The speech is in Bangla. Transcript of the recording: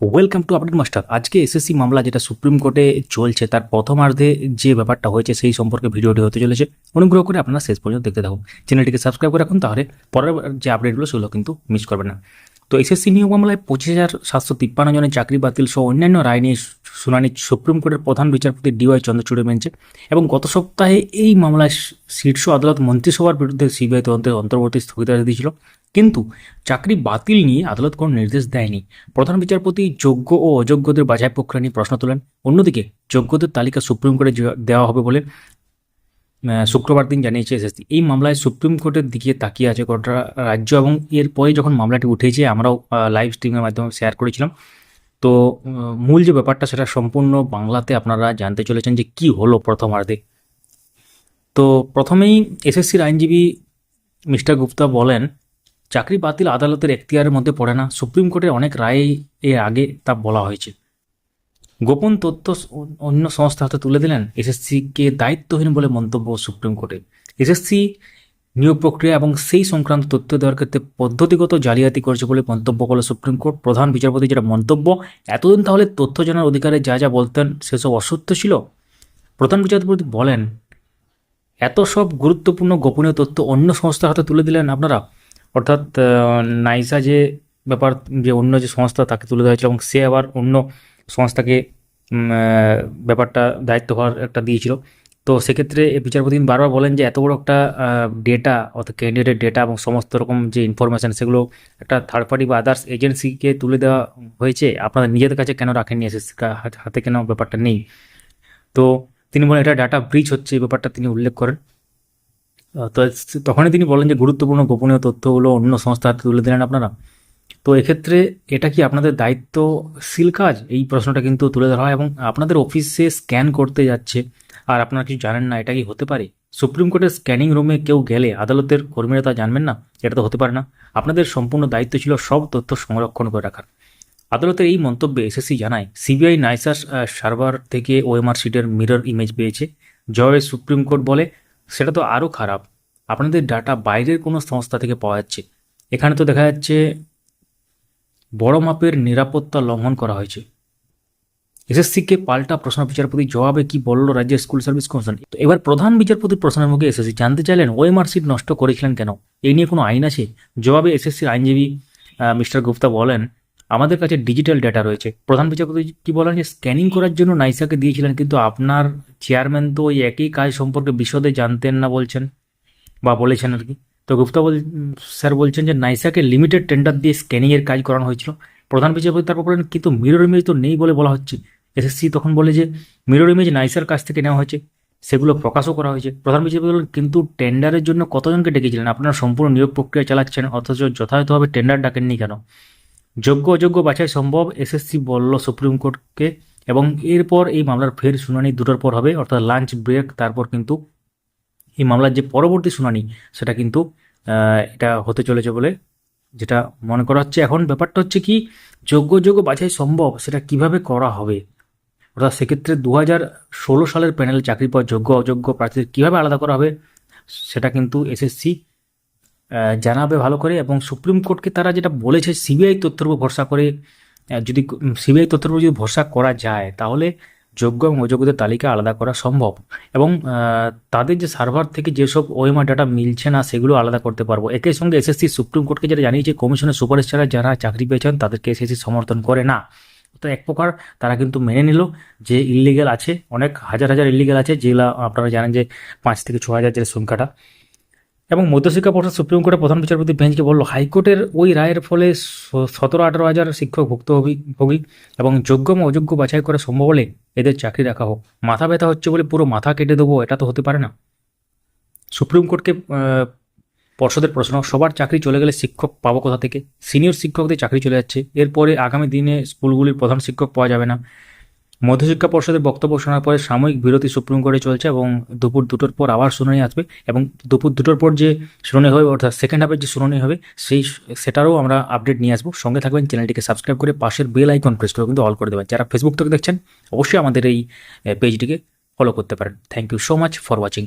ওয়েলকাম টু আপডেট মাস্টার আজকে এসএসসি মামলা যেটা সুপ্রিম কোর্টে চলছে, তার প্রথমার্ধে যে ব্যাপারটা হয়েছে সেই সম্পর্কে ভিডিওটি হতে চলেছে। অনুগ্রহ করে আপনারা শেষ পর্যন্ত দেখতে থাকুন। চ্যানেলটিকে সাবস্ক্রাইব করে রাখুন, তাহলে পরের যে আপডেটগুলো সেগুলো কিন্তু মিস করবেন না। তো এসএসসি নিয়োগ মামলায় পঁচিশ হাজার সাতশো তিপ্পান্ন জনের চাকরি বাতিল সহ অন্যান্য রায় নিয়ে শুনানি সুপ্রিম কোর্টের প্রধান বিচারপতি ডিওয়াই চন্দ্রচূড়ের বেঞ্চে এবং গত সপ্তাহে এই মামলায় শীর্ষ আদালত মন্ত্রিসভার বিরুদ্ধে সিবিআই তদন্তের অন্তর্বর্তী স্থগিতাদেশ দিয়েছিল। কিন্তু চাকরি বাতিল নিয়ে আদালত কোনো নির্দেশ দেয়নি। প্রধান বিচারপতি যোগ্য ও অযোগ্যদের বাছাই প্রক্রিয়া নিয়ে প্রশ্ন তোলেন। অন্যদিকে যোগ্যদের তালিকা সুপ্রিম কোর্টে দেওয়া হবে বলে শুক্রবার দিন জানিয়েছে এসএসসি এই মামলায় সুপ্রিম কোর্টের দিকে তাকিয়ে আছে গোটা রাজ্য এবং এরপরে যখন মামলাটি উঠেছে, আমরাও লাইভ স্ট্রিমের মাধ্যমে শেয়ার করেছিলাম। তো মূল যে ব্যাপারটা, সেটা সম্পূর্ণ বাংলাতে আপনারা জানতে চলেছেন যে কি হলো প্রথমার্ধে। তো, প্রথমেই এসএসসির আইনজীবী মিস্টার গুপ্তা বলেন, চাকরি বাতিল আদালতের এখতিয়ারের মধ্যে পড়ে না। সুপ্রিম কোর্টের অনেক রায় এর আগে তা বলা হয়েছে। গোপন তথ্য অন্য সংস্থা হাতে তুলে দিলেন এসএসসিকে দায়িত্বহীন বলে মন্তব্য সুপ্রিম কোর্টে। এসএসসি নিয়োগ প্রক্রিয়া এবং সেই সংক্রান্ত তথ্য দেওয়ার ক্ষেত্রে পদ্ধতিগত জালিয়াতি করেছে বলে মন্তব্য করল সুপ্রিম কোর্ট। প্রধান বিচারপতি যেটা মন্তব্য, এতদিন তাহলে তথ্য জানার অধিকারে যা যা বলতেন সেসব অসত্য ছিল? প্রধান বিচারপতি বলেন, এত সব গুরুত্বপূর্ণ গোপনীয় তথ্য অন্য সংস্থার হাতে তুলে দিলেন আপনারা? অর্থাৎ নাইসা যে ব্যাপার, যে অন্য যে সংস্থা তাকে তুলে দেওয়া হয়েছিল এবং সে আবার অন্য সংস্থাকে ব্যাপারটা দায়িত্ব হওয়ার একটা দিয়েছিল। তো সেক্ষেত্রে বিচারপতি বারবার বলেন যে, এত বড় একটা ডেটা অর্থাৎ ক্যান্ডিডেটের ডেটা এবং সমস্ত রকম যে ইনফরমেশান সেগুলো একটা থার্ড পার্টি বা আদার্স এজেন্সিকে তুলে দেওয়া হয়েছে আপনাদের নিজেদের কাছে কেন রাখেননি? এসএসসি হাতে কেন ব্যাপারটা নেই? তো তিনি বলেন এটা ডাটা ব্রিচ হচ্ছে, এই ব্যাপারটা তিনি উল্লেখ করেন। তো তখনই তিনি বলেন যে, গুরুত্বপূর্ণ গোপনীয় তথ্যগুলো অন্য সংস্থার হাতে তুলে দিলেন আপনারা। তো এক্ষেত্রে এটা কি আপনাদের দায়িত্বশীল কাজ? এই প্রশ্নটা কিন্তু তুলে ধরা হয় এবং আপনাদের অফিসে স্ক্যান করতে যাচ্ছে আর আপনারা কিছু জানেন না, এটা কি হতে পারে? সুপ্রিম কোর্টের স্ক্যানিং রুমে কেউ গেলে আদালতের কর্মীরা তা জানবেন না? এটা তো হতে পারে না। আপনাদের সম্পূর্ণ দায়িত্ব ছিল সব তথ্য সংরক্ষণ করে রাখার। আদালতের এই মন্তব্যে এসএসসি জানায়, সিবিআই নাইসার সার্ভার থেকে ওএমআর সিটের মিরর ইমেজ পেয়েছে। জয় সুপ্রিম কোর্ট বলে, সেটা তো আরও খারাপ। আপনাদের ডাটা বাইরের কোনো সংস্থা থেকে পাওয়া যাচ্ছে। এখানে তো দেখা যাচ্ছে বড় মাপের নিরাপত্তা লঙ্ঘন করা হয়েছে। এসএসসিকে পাল্টা প্রশ্ন বিচারপতি জবাবে কি বলল রাজ্যের স্কুল সার্ভিস কমিশন? তো এবার প্রধান বিচারপতির প্রশ্নের মুখে এসএসসি। জানতে চাইলেন ওএমআর সিট নষ্ট করেছিলেন কেন? এই নিয়ে কোনো আইন আছে? জবাবে এসএসসির আইনজীবী মিস্টার গুপ্তা বলেন, আমাদের কাছে ডিজিটাল ডেটা রয়েছে। প্রধান বিচারপতি কি বলেন যে, স্ক্যানিং করার জন্য নাইসাকে দিয়েছিলেন, কিন্তু আপনার চেয়ারম্যান তো ওই একই কাজ সম্পর্কে বিশদে জানতেন না বলছেন বা বলেছেন আর কি। তো গুপ্তা বল, স্যার বলছেন যে নাইসাকে লিমিটেড টেন্ডার দিয়ে স্ক্যানিংয়ের কাজ করানো হয়েছিল। প্রধান বিচারপতি তারপর বলেন, কিন্তু মিরর ইমেজ তো নেই বলে বলা হচ্ছে। এসএসসি তখন বলে যে মিরর ইমেজ নাইসার কাছ থেকে নেওয়া হয়েছে। সেগুলো প্রকাশও করা হয়েছে। প্রধান বিচারপতি বলেন, কিন্তু টেন্ডারের জন্য কতজনকে ডেকেছিলেন? আপনারা সম্পূর্ণ নিয়োগ প্রক্রিয়া চালাচ্ছেন, অথচ যথাযথভাবে টেন্ডার ডাকেননি কেন? যোগ্য অযোগ্য বাছাই সম্ভব এসএসসি বলল সুপ্রিম কোর্টকে, এবং এরপর এই মামলার ফের শুনানি দুটোর পর হবে, অর্থাৎ লাঞ্চ ব্রেক তারপর কিন্তু এই মামলার যে পরবর্তী শুনানি, সেটা কিন্তু এটা হতে চলেছে বলে যেটা মনে করা হচ্ছে। এখন ব্যাপারটা হচ্ছে কি, যোগ্য যোগ্য বাছাই সম্ভব, সেটা কীভাবে করা হবে? অর্থাৎ সেক্ষেত্রে দু হাজার ষোলো সালের প্যানেল চাকরি পর যোগ্য অযোগ্য প্রার্থীদের কীভাবে আলাদা করা হবে, সেটা কিন্তু এসএসসি জানাবে ভালো করে। এবং সুপ্রিম কোর্টকে তারা যেটা বলেছে, সিবিআই তথ্যের উপর ভরসা করে যদি সিবিআই তথ্যের উপর যদি ভরসা করা যায়, তাহলে যোগ্য এবং অযোগ্যদের তালিকা আলাদা করা সম্ভব। এবং তাদের যে সার্ভার থেকে যেসব ওএমআর ডাটা মিলছে না, সেগুলো আলাদা করতে পারব। একই সঙ্গে এসএসসি সুপ্রিম কোর্টকে যেটা জানিয়েছে, কমিশনের সুপারিশ ছাড়া যারা চাকরি পেয়েছেন, তাদেরকে এসএসসি সমর্থন করে না। তো এক প্রকার তারা কিন্তু মেনে নিল যে ইলিগেল আছে, অনেক হাজার হাজার ইলিগেল আছে, যেগুলো আপনারা জানেন যে পাঁচ থেকে ছ হাজার যে সংখ্যাটা। এবং মধ্যশিক্ষা পর্ষদ সুপ্রিম কোর্টের প্রধান বিচারপতি বেঞ্চকে বলল, হাইকোর্টের ওই রায়ের ফলে সতেরো আঠারো হাজার শিক্ষক ভুক্তভোগী, ভোগী এবং যোগ্য এবং অযোগ্য বাছাই করা সম্ভব হলে এদের চাকরি রাখা হোক। মাথা ব্যথা হচ্ছে বলে পুরো মাথা কেটে দেবো, এটা তো হতে পারে না। সুপ্রিম কোর্টকে পর্ষদের প্রশ্ন, সবার চাকরি চলে গেলে শিক্ষক পাবো কোথা থেকে? সিনিয়র শিক্ষকদের চাকরি চলে যাচ্ছে। এরপরে আগামী দিনে স্কুলগুলির প্রধান শিক্ষক পাওয়া যাবে না। মধ্যশিক্ষা পর্ষদের বক্তব্য শোনার পরে সাময়িক বিরতি সুপ্রিম কোর্টে চলছে এবং দুপুর দুটোর পর আবার শুনানি আসবে এবং দুপুর দুটোর পর যে শুনানি হবে, অর্থাৎ সেকেন্ড হাফের যে শুনানি হবে, সেই সেটারও আমরা আপডেট নিয়ে আসব। সঙ্গে থাকবেন, চ্যানেলটিকে সাবস্ক্রাইব করে পাশের বেল আইকন প্রেস করে কিন্তু অল করে দেবেন। যারা ফেসবুক থেকে দেখছেন, অবশ্যই আমাদের এই পেজটিকে ফলো করতে পারেন। Thank you so much for watching